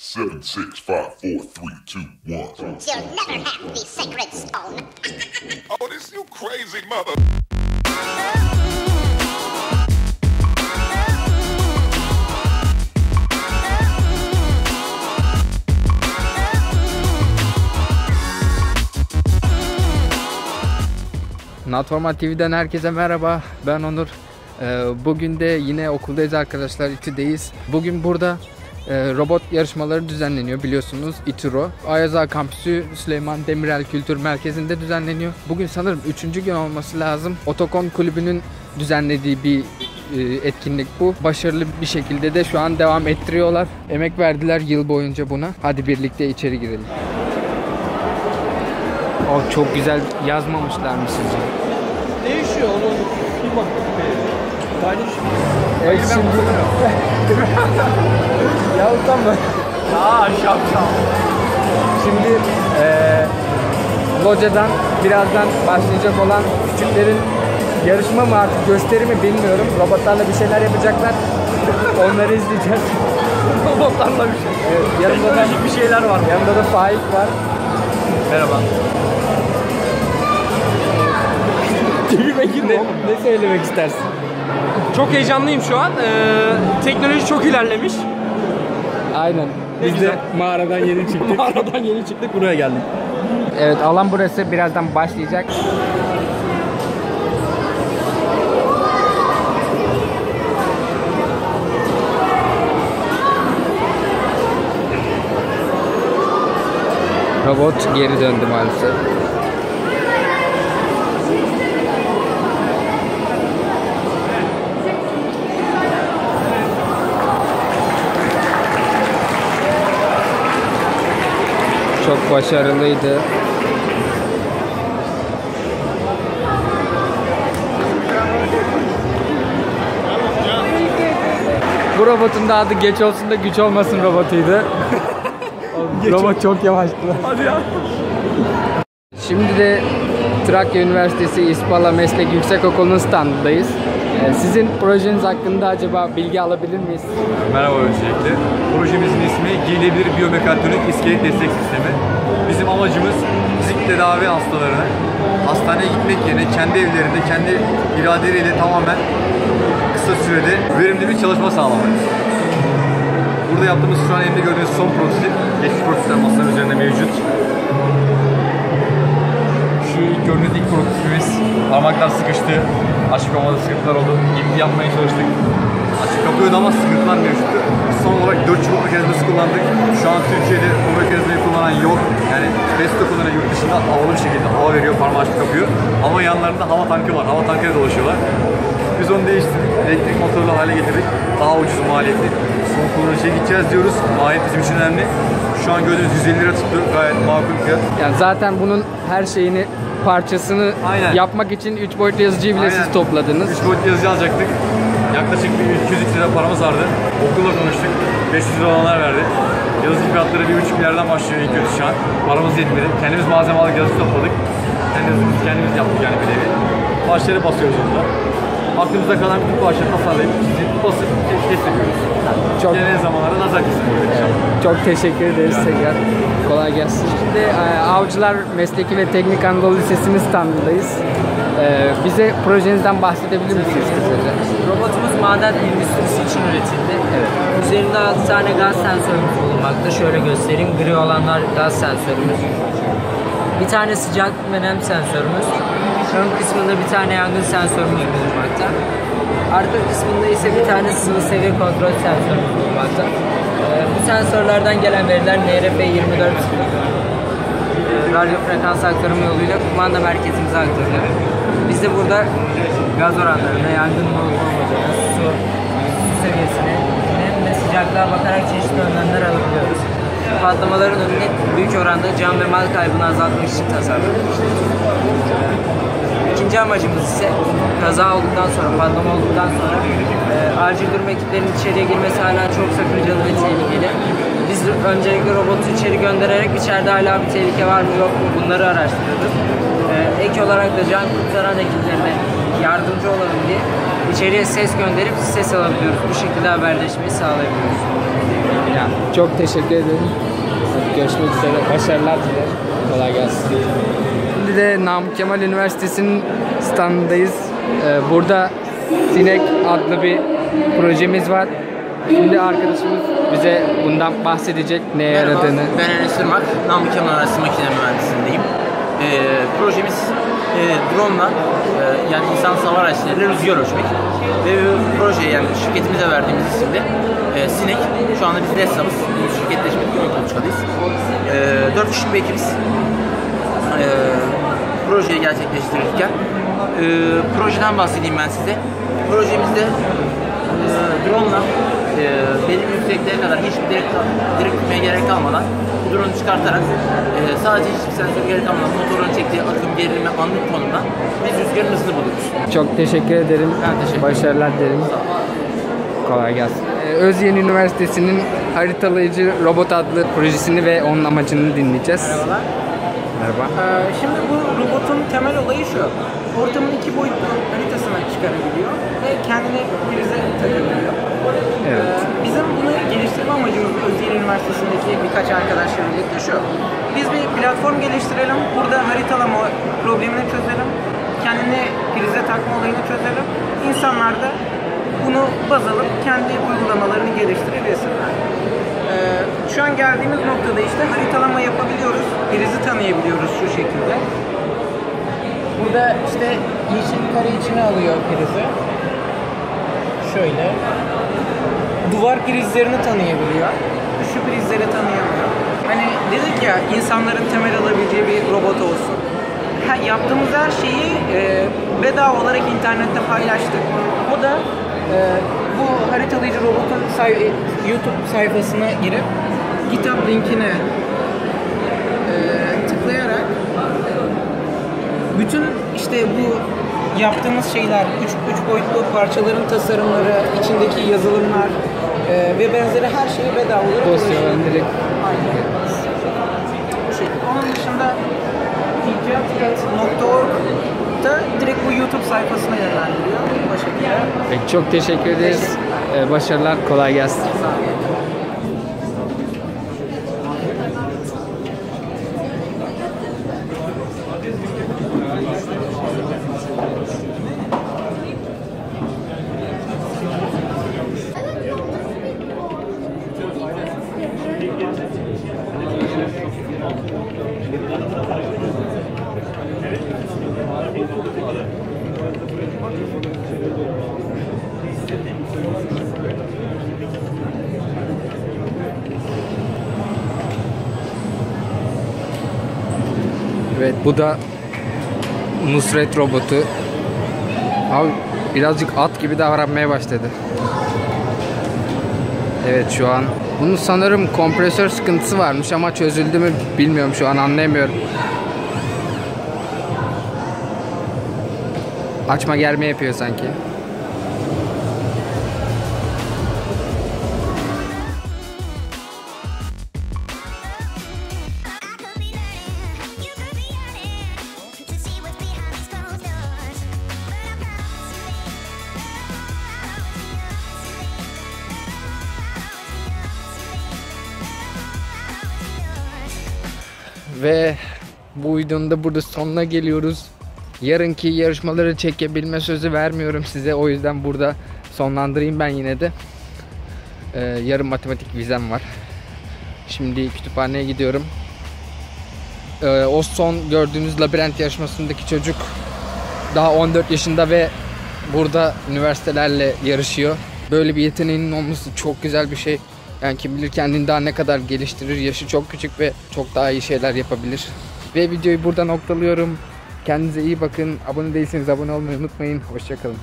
Seven, six, five, four, three, two, one. You'll never have the sacred stone. Oh, this you crazy mother. Natformat TV'den herkese merhaba. Ben Onur. Ee, Bugün de yine okuldayız arkadaşlar. İTÜ'deyiz. Bugün burada robot yarışmaları düzenleniyor biliyorsunuz. İTÜRO. Ayaza Kampüsü Süleyman Demirel Kültür Merkezi'nde düzenleniyor. Bugün sanırım 3. gün olması lazım. Otokon Kulübü'nün düzenlediği bir e, etkinlik bu. Başarılı bir şekilde de şu an devam ettiriyorlar. Emek verdiler yıl boyunca buna. Hadi birlikte içeri girelim. O çok güzel yazmamışlar mı sizce? Değişiyor onun bir bak. Paylaşım. Evet şimdi... ya utanma. Aa şapşal. Şimdi eee locadan birazdan başlayacak olan küçüklerin yarışma mı artık gösteri mi bilmiyorum. Robotlarla bir şeyler yapacaklar. Onları izleyeceğiz. Robotlarla bir şey. Evet, yanımda da, bir şeyler var. yanımda da Faik var. Merhaba. Ne, ne söylemek istersin? Çok heyecanlıyım şu an. Ee, teknoloji çok ilerlemiş. Aynen. Biz de güzel. mağaradan yeni çıktık. Mağaradan yeni çıktık buraya geldik. Evet alan burası birazdan başlayacak. Robot geri döndü maalesef. Çok başarılıydı. Bu robotun da adı geç olsun da güç olmasın robotuydu. Robot çok yavaştı. Hadi ya. Şimdi de Trakya Üniversitesi İspala Meslek Yüksekokulu'nun standındayız. Ee, Sizin projeniz hakkında acaba bilgi alabilir miyiz? Merhaba öncelikle. Projemizin ismi Giyilebilir Biyomekatronik İskelet Destek Sistemi. Bizim amacımız fizik tedavi hastalarına hastaneye gitmek yerine kendi evlerinde, kendi iradeleriyle tamamen kısa sürede verimli bir çalışma sağlamak. Burada yaptığımız şu an elimde gördüğünüz son prototip. Geçmiş prototipler masanın üzerinde mevcut. Şu gördüğünüz ilk prototipimiz parmaklar sıkıştı. Açık olmada sıkıntılar oldu. İlk yapmaya çalıştık. Açık kapıyordu ama sıkıntılar mevcuttu. Son olarak 4 çubuk mekanizması kullandık. Şu an Türkiye'de bu mekanizmayı kullanan yok. Yani Besto kullanan yurt dışında havalı bir şekilde hava veriyor, parmağı açıp kapıyor. Ama yanlarında hava tankı var. Hava tankıyla dolaşıyorlar. Biz onu değiştirdik. Elektrik motorlu hale getirdik. Daha ucuz maliyetli. Son kullanıcıya gideceğiz diyoruz. Maliyet bizim için önemli. Şu an gördüğünüz 150 lira tuttu. Gayet makul fiyat. Yani zaten bunun her şeyini parçasını Aynen. yapmak için 3 boyutlu yazıcıyı bile siz Aynen. topladınız. 3 boyutlu yazıcı alacaktık. Yaklaşık bir 200 lira paramız vardı. Okulla konuştuk. 500 lira olanlar verdi. Yazıcı fiyatları 1,5 milyardan başlıyor ilk kötü şu an. Paramız yetmedi. Kendimiz malzeme aldık, yazıcı topladık. Kendimiz, kendimiz yaptık yani bir nevi. Başları basıyoruz orada. Aklımızda kalan bütün parçaları tasarlayıp çizip basıp test ediyoruz. Çok İlerleyen zamanlarda nazar kesin oluyor inşallah. çok teşekkür ederiz tekrar. Kolay gelsin. Şimdi e, Avcılar Mesleki ve Teknik Anadolu Lisesi'nin standındayız. E, bize projenizden bahsedebilir misiniz kısaca? Robotumuz maden endüstrisi için üretildi. Üzerinde 6 tane gaz sensörümüz bulunmakta. Şöyle göstereyim. Gri olanlar gaz sensörümüz. Bir tane sıcak ve nem sensörümüz. Ön kısmında bir tane yangın sensörümüz bulunmakta. Arka kısmında ise bir tane sıvı seviye kontrol sensörümüz bulunmakta. Ee, bu sensörlerden gelen veriler NRF24 e, radyo frekans aktarımı yoluyla kumanda merkezimize aktarılıyor. Biz de burada gaz oranlarına, yangın olup olmadığına, su, su seviyesine, nem ve sıcaklığa bakarak çeşitli önlemler alabiliyoruz. Patlamaların önüne büyük oranda can ve mal kaybını azaltmak için tasarlanmıştır. İkinci amacımız ise kaza olduktan sonra, patlama olduktan sonra e, acil durum ekiplerinin içeriye girmesi hala çok sakıncalı ve tehlikeli. Biz öncelikle robotu içeri göndererek içeride hala bir tehlike var mı yok mu bunları araştırıyoruz. E, ek olarak da can kurtaran ekiplerine yardımcı olalım diye içeriye ses gönderip ses alabiliyoruz. Bu şekilde haberleşmeyi sağlayabiliyoruz. Yani çok teşekkür ederim. Görüşmek üzere. Başarılar dilerim. Kolay gelsin. Şimdi de Namık Kemal Üniversitesi'nin standındayız. Ee, burada Sinek adlı bir projemiz var. Şimdi arkadaşımız bize bundan bahsedecek neye Merhaba, yaradığını. ben Enes Irmak. Namık Kemal Üniversitesi Makine Mühendisliğindeyim. Ee, projemiz e, drone'la e, yani insan hava araçlarıyla rüzgar ölçmek. Ve bu projeye yani şirketimize verdiğimiz isimde e, Sinek. Şu anda biz Dessa'mız. Biz şirketleşmedik. Ön konuşmadayız. E, 4 kişilik bir ekibiz. E, projeyi gerçekleştirirken e, projeden bahsedeyim ben size. Projemizde e, drone'la e, belli bir yüksekliğe kadar hiçbir direkt, direkt gerek kalmadan bu drone'u çıkartarak e, sadece hiçbir sensör gerek kalmadan motorun çektiği akım gerilimi anlık konumda biz rüzgarın hızını buluyoruz. Çok teşekkür ederim. Ben teşekkür ederim. Başarılar dilerim. Kolay gelsin. Ee, Özyeğin Üniversitesi'nin haritalayıcı robot adlı projesini ve onun amacını dinleyeceğiz. Merhabalar. Merhaba. Ee, şimdi bu robotun temel olayı şu. Ortamın iki boyutlu haritasını çıkarabiliyor ve kendini prize takabiliyor. Evet. Bizim bunu geliştirme amacımız Özyeğin Üniversitesi'ndeki birkaç arkadaşla birlikte şu. Biz bir platform geliştirelim, burada haritalama problemini çözelim, kendini prize takma olayını çözelim. İnsanlar da bunu baz alıp kendi uygulamalarını geliştirebilsinler. Ee, şu an geldiğimiz noktada işte haritalama yapabiliyoruz, prizi tanıyabiliyoruz şu şekilde. Burada işte yeşil kare içine alıyor prizi. Şöyle. Duvar prizlerini tanıyabiliyor. Şu prizleri tanıyamıyor. Hani dedik ya insanların temel alabileceği bir robot olsun. Ha, yaptığımız her şeyi e, bedava olarak internette paylaştık. O da e, bu haritalayıcı robotun say- YouTube sayfasına girip GitHub linkine e, tıklayarak bütün işte bu yaptığımız şeyler, üç, üç boyutlu parçaların tasarımları, içindeki yazılımlar e, ve benzeri her şeyi bedava olarak Dosyalar ulaşabiliyor. direkt Aynen. Bu şekilde. Onun dışında icatiyat.org da direkt bu YouTube sayfasına yönlendiriyor. Şekilde. Peki, çok teşekkür ederiz. Ee, başarılar. Kolay gelsin. Evet bu da Nusret robotu. Abi birazcık at gibi davranmaya başladı. Evet şu an. Bunun sanırım kompresör sıkıntısı varmış ama çözüldü mü bilmiyorum şu an anlayamıyorum. Açma germe yapıyor sanki. Ve bu videonun da burada sonuna geliyoruz. Yarınki yarışmaları çekebilme sözü vermiyorum size. O yüzden burada sonlandırayım ben yine de. Ee, yarın matematik vizem var. Şimdi kütüphaneye gidiyorum. Ee, o son gördüğünüz labirent yarışmasındaki çocuk daha 14 yaşında ve burada üniversitelerle yarışıyor. Böyle bir yeteneğinin olması çok güzel bir şey. Yani kim bilir kendini daha ne kadar geliştirir. Yaşı çok küçük ve çok daha iyi şeyler yapabilir. Ve videoyu burada noktalıyorum. Kendinize iyi bakın. Abone değilseniz abone olmayı unutmayın. Hoşçakalın.